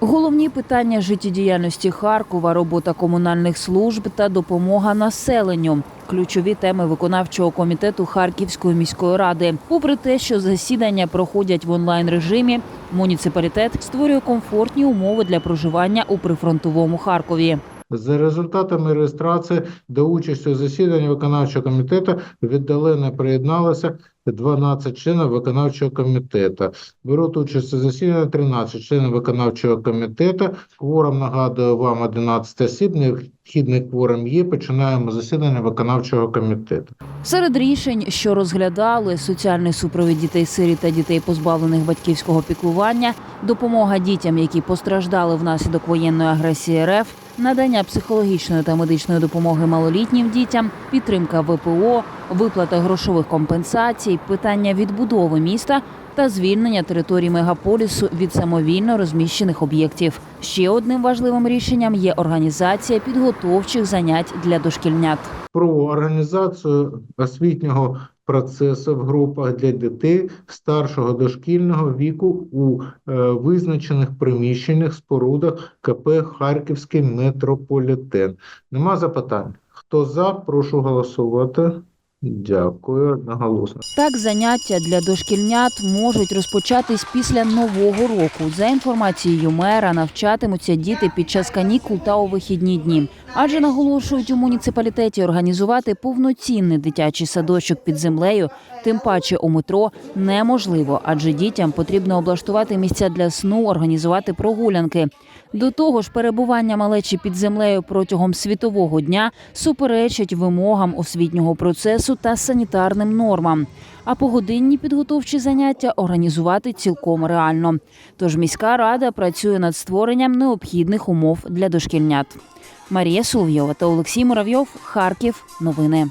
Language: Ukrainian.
Головні питання життєдіяльності Харкова, робота комунальних служб та допомога населенню. Ключові теми виконавчого комітету Харківської міської ради. Попри те, що засідання проходять в онлайн режимі, муніципалітет створює комфортні умови для проживання у прифронтовому Харкові. За результатами реєстрації до участі у засіданні виконавчого комітету віддалено приєдналося 12 членів виконавчого комітету. Беруть участь у засіданні 13 членів виконавчого комітету. Кворум, нагадую вам, 11 осіб. Необхідний кворум є. Починаємо засідання виконавчого комітету. Серед рішень, що розглядали соціальний супровід дітей сиріт та дітей, позбавлених батьківського піклування, допомога дітям, які постраждали внаслідок воєнної агресії РФ, надання психологічної та медичної допомоги малолітнім дітям, підтримка ВПО, виплата грошових компенсацій, питання відбудови міста та звільнення території мегаполісу від самовільно розміщених об'єктів. Ще одним важливим рішенням є організація підготовчих занять для дошкільнят. про організацію освітнього процесу в групах для дітей старшого дошкільного віку у е, визначених приміщеннях спорудах КП Харківський метрополітен. Нема запитань? Хто за? Прошу голосувати. Дякую. Одноголосно. Так, заняття для дошкільнят можуть розпочатись після нового року. За інформацією мера, навчатимуться діти під час канікул та у вихідні дні. Адже наголошують у муніципалітеті організувати повноцінний дитячий садочок під землею, тим паче у метро неможливо, адже дітям потрібно облаштувати місця для сну, організувати прогулянки. До того ж, перебування малечі під землею протягом світового дня суперечить вимогам освітнього процесу та санітарним нормам. А погодинні підготовчі заняття організувати цілком реально. Тож міська рада працює над створенням необхідних умов для дошкільнят. Марія Соловйова та Олексій Муравйов, Харків. Новини.